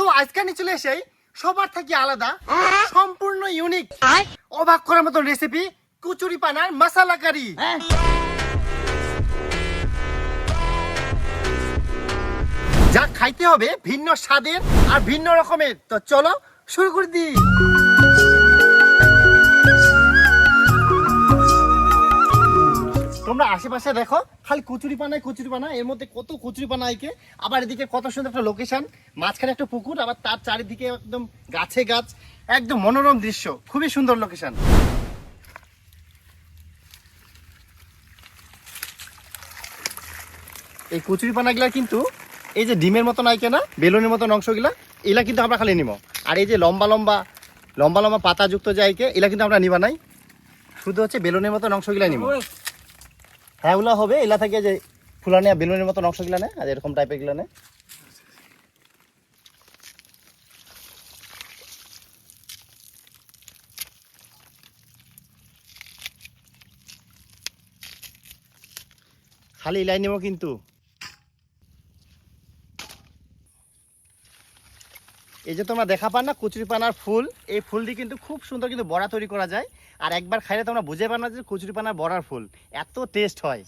তো আজকে নিয়ে চলে এসেই সবার থেকে আলাদা সম্পূর্ণ ইউনিক অবাক করার মতন রেসিপি কুচুরি পানার মশালা কারি যা খাইতে হবে ভিন্ন স্বাদের আর ভিন্ন রকমের। তো চলো শুরু করে দিই। তোমরা আশেপাশে দেখো, খালি কচুরি পানায় কচুরি পানা এর মধ্যে কত কচুরি পানা আইকে আবার এদিকে কত সুন্দর একটা লোকেশন মাঝখানে একটা পুকুর, আবার তার চারিদিকে একদম গাছে গাছ, একদম মনোরম দৃশ্য, খুবই সুন্দর লোকেশন এই কচুরি পানাগুলা কিন্তু, এই যে ডিমের মতন আইকে না, বেলুনের মতন অংশগুলা, এগুলা কিন্তু আমরা খালি নিব। আর এই যে লম্বা লম্বা লম্বা লম্বা পাতাযুক্ত যে আইকে এগুলা কিন্তু আমরা নিবা নাই। শুধু হচ্ছে বেলুনের মতন অংশগুলা নিব। হ্যাঁ ওগুলো হবে, এলা থেকে যে ফুলানিয়া বেলুনের মতন অংশগুলো নেয়, আর এরকম টাইপেরগুলো নেয়। খালি ইলাই নেব কিন্তু এই যে তোমরা দেখা পান না কচুরি পানার ফুল, এই ফুল দিয়ে কিন্তু খুব সুন্দর কিন্তু বড়া তৈরি করা যায়। আর একবার খাইলে তোমরা বুঝে পারো না যে কচুরিপানার বড়ার ফুল। এত টেস্ট হয়।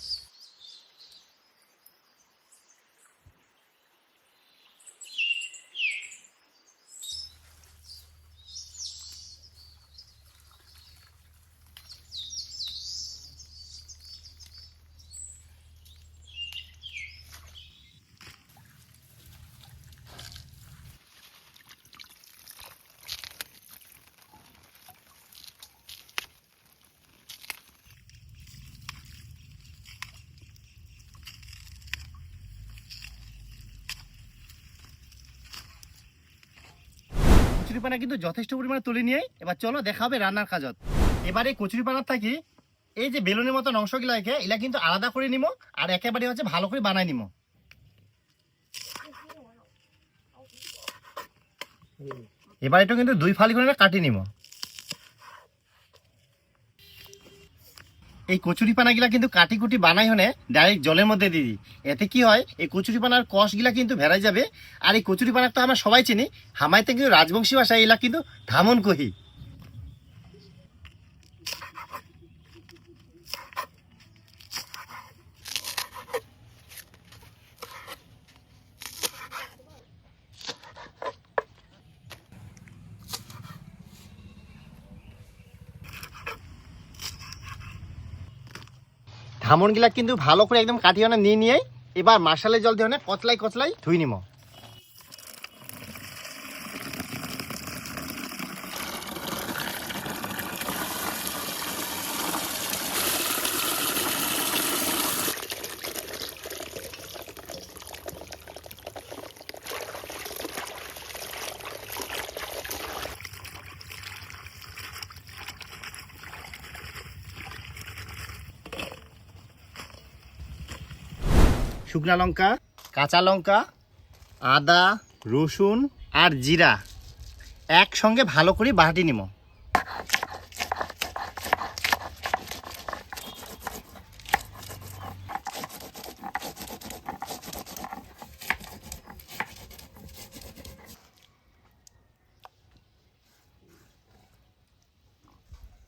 কচুরি পানা কিন্তু যথেষ্ট পরিমাণে তুলে নিয়ে এবার চলো দেখা হবে রান্নার কাজত এবার এই কচুরিপানার থাকি এই যে বেলুনের মতন অংশগুলো এখে এগুলা কিন্তু আলাদা করে নিব আর একেবারে হচ্ছে ভালো করে বানাই নিব এবার এটা কিন্তু দুই ফালি করে কাটি নিব এই কচুরি পানাগুলা কিন্তু কাটি কুটি বানাই হনে ডাইরেক্ট জলের মধ্যে দিয়ে দিই। এতে কি হয়, এই কচুরি পানার কষগুলা কিন্তু ভেড়াই যাবে। আর এই কচুরি পানা তো আমরা সবাই চিনি হামাইতে কিন্তু রাজবংশী ভাষায় এগুলা কিন্তু ধামন কহি ধামনগুলা কিন্তু ভালো করে একদম কাটিয়ে নিয়ে নিয়ে এবার মার্শালের জল দিয়ে কচলাই কচলাই ধুই নিব শুকনা লঙ্কা, কাঁচা লঙ্কা, আদা, রসুন আর জিরা একসঙ্গে ভালো করে বাটি নিব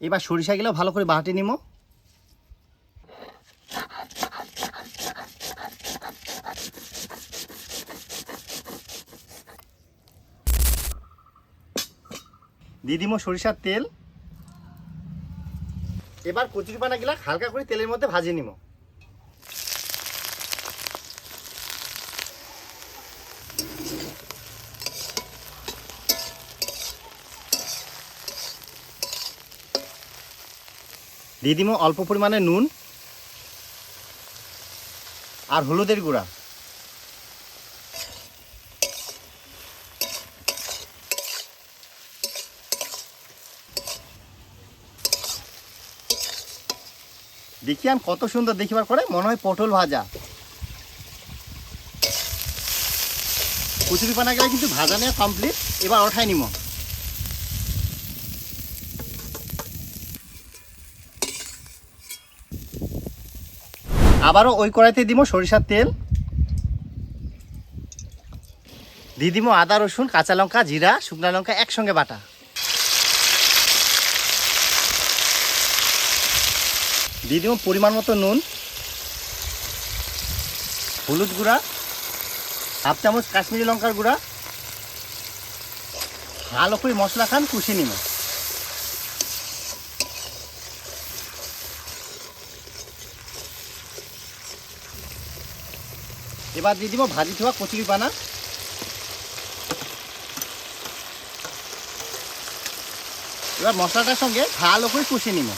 এবার সরিষাগুলো ভালো করে বাটি নিব দিব সরিষার তেল। এবার কচুরি পানা গিলা হালকা করে তেলের মধ্যে ভাজে নিব। দিয়ে দিব অল্প পরিমাণে নুন আর হলুদের গুঁড়া। দেখি আন কত সুন্দর দেখিবার পরে মনে হয় পটল ভাজা। কচুরি পানা গেলে কিন্তু ভাজা নেওয়া কমপ্লিট এবার ওঠাই নিম আবারও ওই কড়াইতে দিব সরিষার তেল। দিয়ে দিব আদা রসুন, কাঁচা লঙ্কা, জিরা, শুকনো লঙ্কা একসঙ্গে বাটা। দিয়ে দিব পরিমাণ মতো নুন, হলুদ গুঁড়া, হাফ চামচ কাশ্মীরি লঙ্কার গুঁড়া, ভালো করে মশলা খান, কষিয়ে নিব এবার দিয়ে দিব ভাজি থোয়া কচুরি পানা। এবার মশলাটার সঙ্গে ভালো করে কষিয়ে নিব।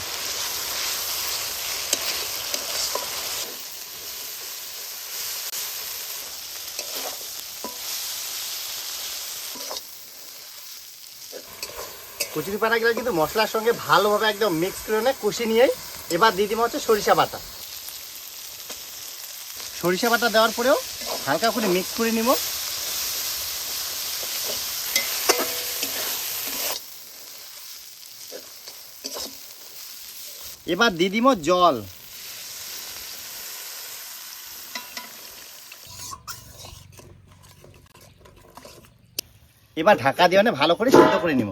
কচুরি পানাগুলো কিন্তু মশলার সঙ্গে ভালোভাবে একদম মিক্স করে নিয়ে কষিয়ে নিয়ে এবার দিয়ে দিব হচ্ছে সরিষা বাটা। সরিষা বাটা দেওয়ার পরেও হালকা করে মিক্স করে নিব। এবার দিয়ে দিব জল। এবার ঢাকা দিয়ে ভালো করে সিদ্ধ করে নিব।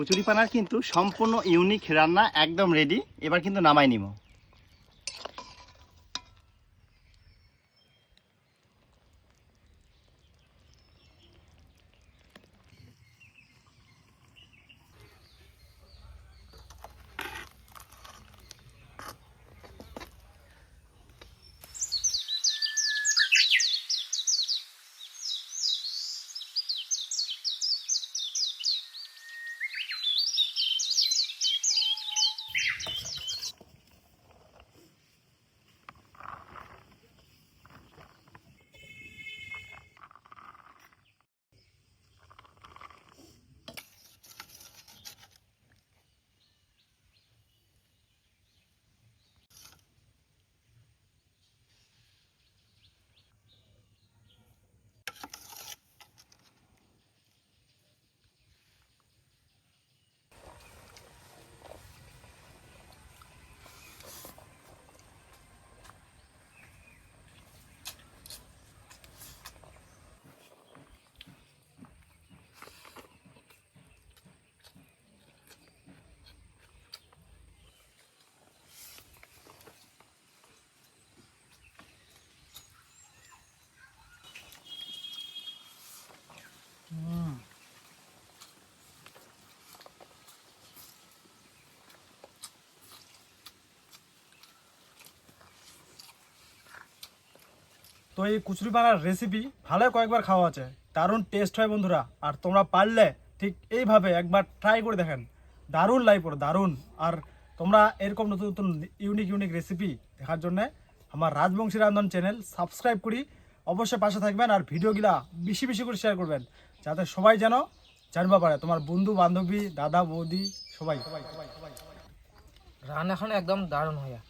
কচুরি পানার কিন্তু সম্পূর্ণ ইউনিক রান্না একদম রেডি এবার কিন্তু নামাই নিব। তো এই কুচুরি বানার রেসিপি ভালো কয়েকবার খাওয়া আছে। দারুণ টেস্ট হয় বন্ধুরা। আর তোমরা পারলে ঠিক এইভাবে একবার ট্রাই করে দেখেন। দারুণ লাই পড়ে দারুণ। আর তোমরা এরকম নতুন নতুন ইউনিক ইউনিক রেসিপি দেখার জন্য আমার রাজবংশী রান্ধন চ্যানেল সাবস্ক্রাইব করি। অবশ্যই পাশে থাকবেন আর ভিডিওগুলা বেশি বেশি করে শেয়ার করবেন। যাতে সবাই যেন জানবা পারে। তোমার বন্ধু বান্ধবী দাদা বৌদি সবাই। রান্না এখন একদম দারুণ হইয়া